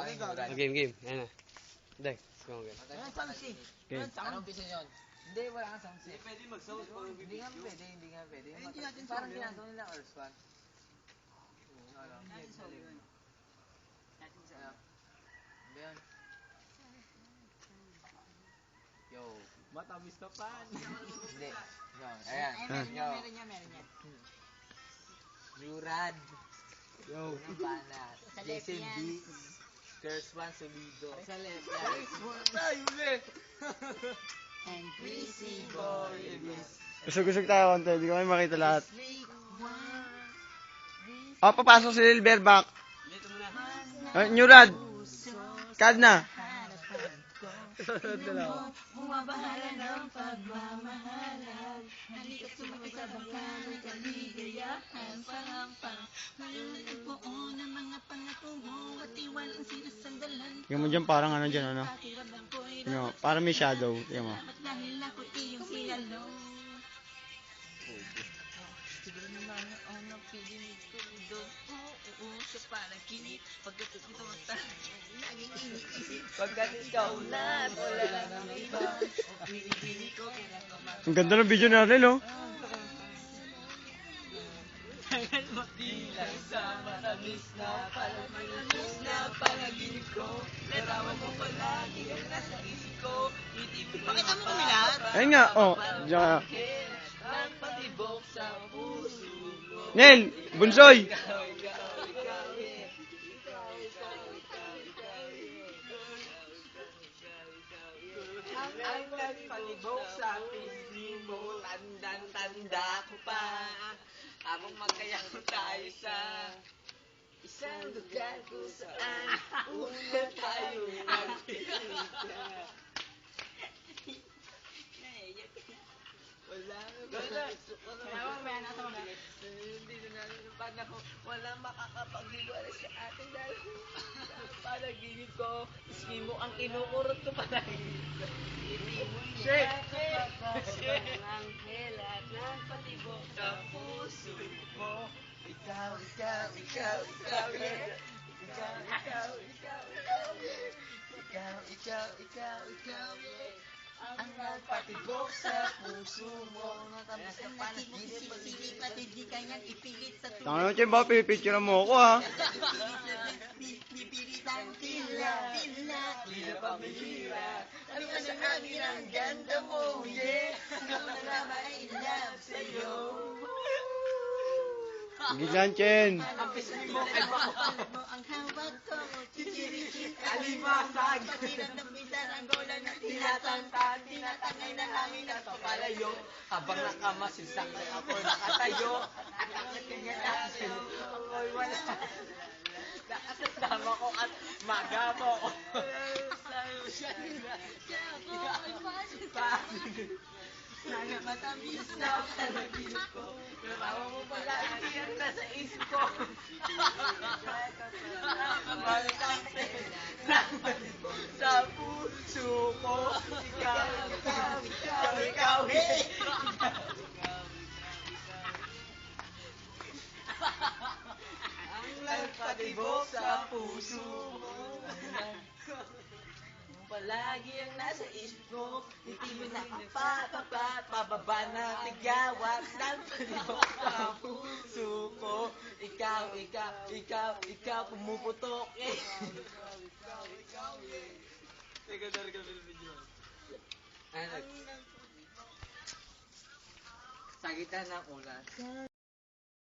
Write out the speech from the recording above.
Ah, game, game. Ayan na. Dek, let's go again. Anong sound si? Okay. Anong piso yun? Hindi, wala kang sound set. Pwede mag-sound pag Hindi nga pwede, hindi nga pwede. Eh, hindi natin Parang ginagawa nila One. Ano? Natin solo yun. Natin. Ano? Ano yun? Yo. Matamis na pan. Hindi. Yo. Ayan. Ay, meron niya, Yo. meron niya, meron niya. Murad. Yo. Unang banat. Sa Jason left Curse One Solido. Sa left yan. Ay, uli! And greasy boy. Kusog-kusog tayo konti. Hindi ko kayo makita lahat. Oh, papasok si Lil Bear back. Uh, new rad. Kad na. Bumabahala ng pagmamahalan Halika sumakay sa bangka ng kaligayahan Tingnan mo dyan parang ano dyan, ano? Tingnan mo, parang may shadow. Tingnan mo. dapat dahil ako iyong sinalo Siguro naman matamis na palamis na panaginip ko. Larawan mo palagi ang nasa isip ko. Itipin Pakita mo kami lahat. Ayun nga, oh. Diyan. Ang patibok sa puso ko. Nel, bunsoy. Ang ang nagpalibok sa piling mo, tandang-tanda ko pa. Habang magkayang tayo sa lugar kung saan una tayo nagpilita. Wala wala Kailangan mo yan, nasa mga. Hindi na ang panahon. Walang makakapaghiwalay sa ating dalawa. Panaginip ko, iski mo ang kinukurot ko panaginip. Hindi mo Shit! Shit! Ang hela ng patibok sa puso mo. Ikaw, ikaw, ikaw, ikaw, yeah. Ikaw, ikaw, ikaw, ikaw, yeah. Ikaw, ikaw, ikaw, ikaw, yeah. Ang nagpatibok sa puso mo. Natapos ka pa na Sinisip at hindi kanyang ipilit sa Tanga naman, Chemba, pipicture mo ako, ha. Pipilit ang tila, tila. Di na pamilira. Ano ka sa akin ang ganda mo, yeah. Ikaw na naman ay Gilan, Chen. Ang ay ang hawak ko, chichirichit Alimasag. Pakiramdam minsan ang gola ng Tinatantan, tinatangay na hangin at papalayo. Habang nakamasilsakay ako nakatayo. At ang kanya natin, ako'y wala. Nakasasama ko at magamo ko. Sayo siya nila. Pasin. Sana matamis na panaginip ko. Natawa mo pala, hindi yan nasa isip ko. Sa puso ko. Ikaw, ikaw, ikaw, ikaw! Ang nagpatibok sa puso mo. Palagi ang nasa isip ko Hindi mo na papapat Pababa na tigawat Ng sa puso ikaw, ikaw, ikaw Pumuputok eh Teka, dali ka video. Ano? Sa gitna ng ulan